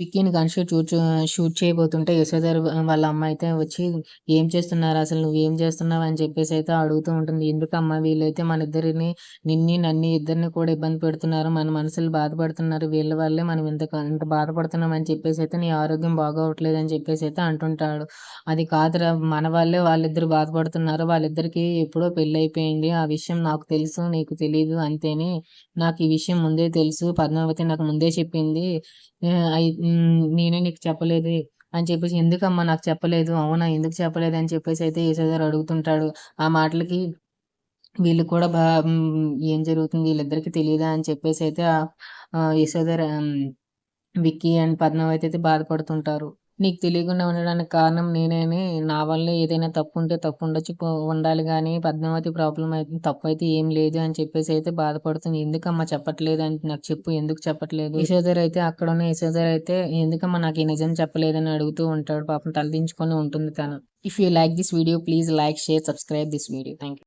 విక్కీని gun shoot shoot shoot చేయబోతుంటే యశోధర్ వాళ్ళ అమ్మ అయితే వచ్చి ఏం చేస్తున్నారు అసలు? నువ్వు ఏం చేస్తున్నావు? అని చెప్పేసి అయితే అడుగుతూ ఉంటుంది. ఎందుకమ్మా? వీళ్ళైతే మన ఇద్దరిని నిన్ని నన్ను ఇద్దరిని కూడా ఇబ్బంది పెడుతున్నారు. మన మనసులు బాధపడుతున్నారు. వీళ్ళ వల్లే మనం ఇంత ఇంత బాధపడుతున్నాం అని చెప్పేసి అయితే నీ ఆరోగ్యం బాగోవట్లేదు అని చెప్పేసి అయితే అంటుంటాడు. అది కాదురా. మన వాళ్ళే వాళ్ళిద్దరు బాధపడుతున్నారు. వాళ్ళిద్దరికి ఎప్పుడో పెళ్ళి అయిపోయింది ఆ విషయం నాకు తెలుసు నీకు తెలియదు అంతేని. నాకు ఈ విషయం ముందే తెలుసు. పద్మావతి నాకు ముందే చెప్పింది. నేనే నీకు చెప్పలేదు అని చెప్పేసి ఎందుకమ్మా నాకు చెప్పలేదు? అవునా? ఎందుకు చెప్పలేదు? అని చెప్పేసి అయితే యశోధర్ అడుగుతుంటాడు. ఆ మాటలకి వీళ్ళు కూడా బా ఏం జరుగుతుంది? వీళ్ళిద్దరికి తెలియదా అని చెప్పేసి అయితే ఆ విక్కీ అండ్ పద్మావతి అయితే బాధపడుతుంటారు. నీకు తెలియకుండా ఉండడానికి కారణం నేనేని. నా వల్ల ఏదైనా తప్పు ఉంటే తప్పు ఉండొచ్చు ఉండాలి కానీ పద్మావతి ప్రాబ్లం అయితే తప్పు అయితే ఏం లేదు అని చెప్పేసి అయితే బాధపడుతుంది. ఎందుకమ్మా చెప్పట్లేదు అని నాకు చెప్పు ఎందుకు చెప్పట్లేదు? యశోధర్ అయితే అక్కడ ఉన్న యశోధర్ అయితే ఎందుకమ్మా నాకు ఈ నిజం చెప్పలేదని అడుగుతూ ఉంటాడు. పాపం తలదించుకొని ఉంటుంది తను. If you like this video please like share subscribe this video thank you